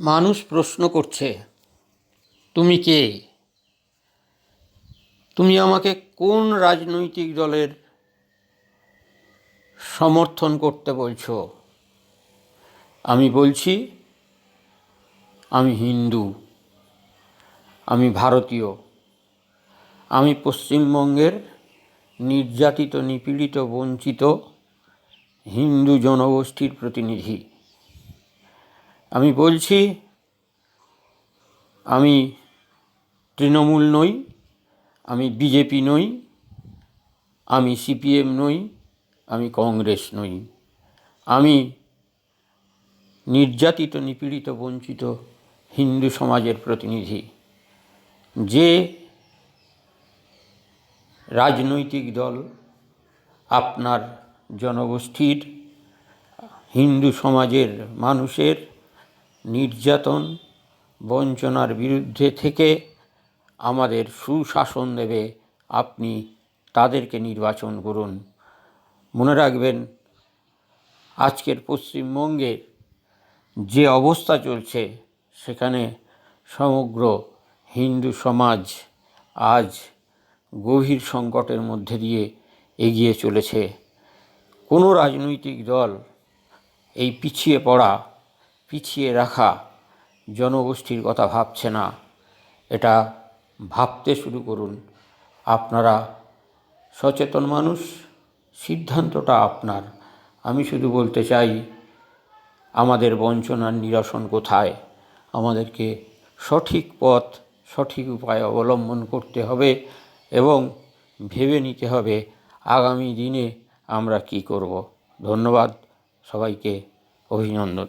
মানুষ প্রশ্ন করছে, তুমি কে? তুমি আমাকে কোন রাজনৈতিক দলের সমর্থন করতে বলছো? আমি বলছি, আমি হিন্দু, আমি ভারতীয়, আমি পশ্চিমবঙ্গের নির্যাতিত, নিপীড়িত, বঞ্চিত হিন্দু জনগোষ্ঠীর প্রতিনিধি। আমি বলছি, আমি তৃণমূল নই, আমি বিজেপি নই, আমি সিপিএম নই, আমি কংগ্রেস নই। আমি নির্যাতিত, নিপীড়িত, বঞ্চিত হিন্দু সমাজের প্রতিনিধি। যে রাজনৈতিক দল আপনার জনগোষ্ঠীর হিন্দু সমাজের মানুষের নির্যাতন বঞ্চনার বিরুদ্ধে থেকে আমাদের সুশাসন দেবে, আপনি তাদেরকে নির্বাচন করুন। মনে রাখবেন, আজকের পশ্চিমবঙ্গে যে অবস্থা চলছে, সেখানে সমগ্র হিন্দু সমাজ আজ গভীর সংকটের মধ্যে দিয়ে এগিয়ে চলেছে। কোনো রাজনৈতিক দল এই পিছিয়ে পড়া পিছিয়ে রাখা জনগোষ্ঠীর কথা ভাবছে না। এটা ভাবতে শুরু করুন। আপনারা সচেতন মানুষ, সিদ্ধান্তটা আপনার। আমি শুধু বলতে চাই, আমাদের বঞ্চনার নিরসন কোথায়? আমাদেরকে সঠিক পথ, সঠিক উপায় অবলম্বন করতে হবে এবং ভেবে নিতে হবে আগামী দিনে আমরা কী করব। ধন্যবাদ। সবাইকে অভিনন্দন।